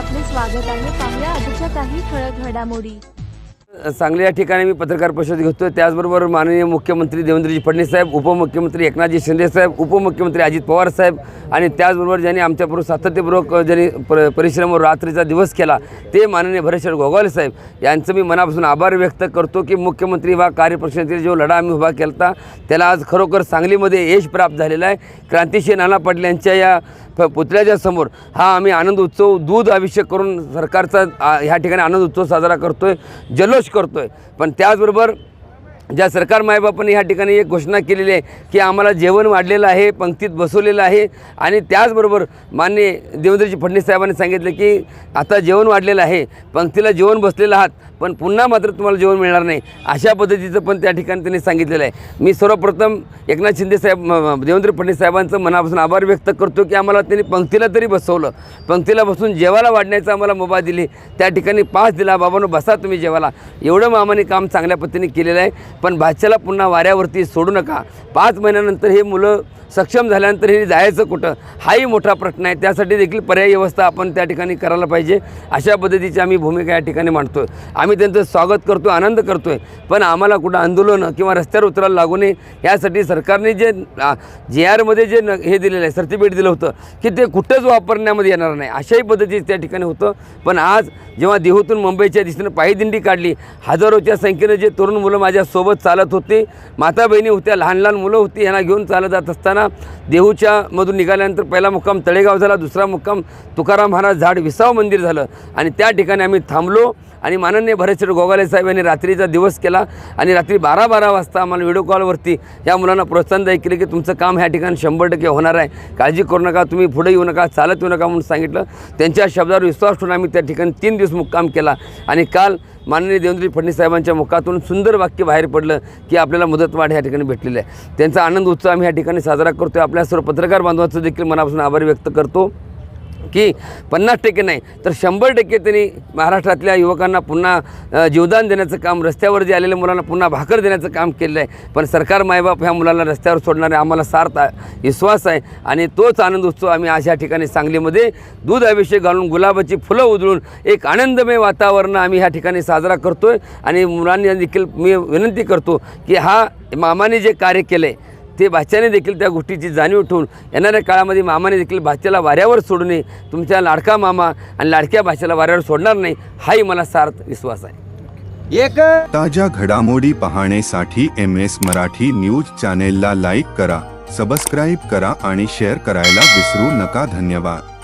स्वागत आहे. पाहुया आजच्या काही ठळक घडामोडी. सांगली या ठिकाणी मी पत्रकार परिषद घेतोय. त्याचबरोबर माननीय मुख्यमंत्री देवेंद्रजी फडणवीस साहेब उपमुख्यमंत्री एकनाथजी शिंदे साहेब उपमुख्यमंत्री अजित पवार साहेब आणि त्याचबरोबर ज्यांनी आमच्याबरोबर सातत्यपूर्वक ज्यांनी पर परिश्रमावर रात्रीचा दिवस केला ते माननीय भरेश्वर गोगावले साहेब यांचं मी मनापासून आभार व्यक्त करतो की मुख्यमंत्री वा कार्यपरिषदेतील जो लढा आम्ही उभा केला होता त्याला आज खरोखर सांगलीमध्ये यश प्राप्त झालेला आहे. क्रांतिशी नाना पाटील यांच्या या पुतळ्याच्या समोर. हा आम्ही आनंद उत्सव दूध अभिषेक करून सरकारचा ह्या ठिकाणी आनंद उत्सव साजरा करतोय जल्लोष करतोय. पण त्याचबरोबर ज्या सरकार माईबापाने ह्या ठिकाणी एक घोषणा केलेली आहे की आम्हाला जेवण वाढलेलं आहे पंक्तीत बसवलेलं आहे आणि त्याचबरोबर मान्य देवेंद्रजी फडणवीस साहेबांनी सांगितलं की आता जेवण वाढलेलं आहे पंक्तीला जेवण बसलेलं आहात पण पुन्हा मात्र तुम्हाला जेवण मिळणार नाही अशा पद्धतीचं पण त्या ठिकाणी त्यांनी सांगितलेलं आहे. मी सर्वप्रथम एकनाथ शिंदे साहेब देवेंद्र फडणवीस साहेबांचं मनापासून आभार व्यक्त करतो की आम्हाला त्यांनी पंक्तीला तरी बसवलं पंक्तीला बसून जेवायला वाढण्याचा आम्हाला मुभा दिली त्या ठिकाणी पास दिला बाबांनो बसा तुम्ही जेवायला एवढं मामाने काम चांगल्या पद्धतीने केलेलं आहे. पण भाच्याला पुन्हा वाऱ्यावरती सोडू नका. पाच महिन्यानंतर हे मुलं सक्षम झाल्यानंतर हे जायचं कुठं? हाही मोठा प्रश्न आहे. त्यासाठी देखील पर्यायी व्यवस्था आपण त्या ठिकाणी करायला पाहिजे. अशा पद्धतीची आम्ही भूमिका या ठिकाणी मांडतो आहे आम्ही त्यांचं स्वागत करतो आनंद करतो आहे पण आम्हाला कुठं आंदोलनं किंवा रस्त्यावर उतरायला लागू नये यासाठी सरकारने जे जे आरमध्ये जे न हे दिलेलं आहे सर्टिफिकेट दिलं होतं की ते कुठंच वापरण्यामध्ये येणार नाही. अशाही पद्धतीचं त्या ठिकाणी होतं. पण आज जेव्हा देहूतून मुंबईच्या दिशेनं पायदिंडी काढली हजारोच्या संख्येनं जे तरुण मुलं माझ्यासोबत चालत होते. माता बहिणी होत्या लहान लहान मुलं होती यांना घेऊन चालत जात असताना देहूच्या मधून निघाल्यानंतर पहिला मुक्काम तळेगाव झाला दुसरा मुक्काम तुकाराम महाराज झाड विसाव मंदिर झालं. आणि त्या ठिकाणी आम्ही थांबलो आणि माननीय भरतशेठ गोगाले साहेब यांनी रात्रीचा दिवस केला आणि रात्री बारा बारा वाजता आम्हाला व्हिडिओ कॉलवरती या मुलांना प्रोत्साहनदायी केलं की तुमचं काम ह्या ठिकाणी शंभर टक्के होणार आहे. काळजी करू नका तुम्ही पुढे येऊ नका चालत येऊ नका म्हणून सांगितलं. त्यांच्या शब्दावर विश्वास ठेवून आम्ही त्या ठिकाणी तीन दिवस मुक्काम केला. आणि काल माननीय देवेंद्र फडणवीस साहेबांच्या मुखातून सुंदर वाक्य बाहेर पडलं. की आपल्याला मुदतवाढ या ठिकाणी भेटलेली आहे. त्यांचा आनंद उत्सव आम्ही ह्या ठिकाणी साजरा करतो आपल्या सर्व पत्रकार बांधवांचं देखील मनापासून आभार व्यक्त करतो. की पन्नास टक्के नाही तर शंभर टक्के त्यांनी महाराष्ट्रातल्या युवकांना पुन्हा जीवदान देण्याचं काम रस्त्यावर जे आलेल्या मुलांना पुन्हा भाकर देण्याचं काम केलेलं आहे. पण सरकार मायबाप ह्या मुलांना रस्त्यावर सोडणारे आम्हाला सार्थ विश्वास आहे आणि तोच आनंद उत्सव आम्ही आज ठिकाणी सांगलीमध्ये दूध अभिषेक घालून गुलाबाची फुलं उधळून एक आनंदमय वातावरण आम्ही ह्या ठिकाणी साजरा करतो आहे आणि मुलांनी देखील मी विनंती करतो की हा मामाने जे कार्य केलं आहे ते भाच्याने देखील त्या गोष्टीची जाणीव ठेवून येणाऱ्या काळामध्ये मामाने देखील भाच्याला वाऱ्यावर सोडू नये तुमच्या लाडका मामा आणि लाडक्या भाषेला वाऱ्यावर सोडणार नाही हाही मला सार्थ विश्वास आहे. एक ताज्या घडामोडी पाहण्यासाठी एम एस मराठी न्यूज चॅनेलला लाईक करा सबस्क्राईब करा आणि शेअर करायला विसरू नका. धन्यवाद.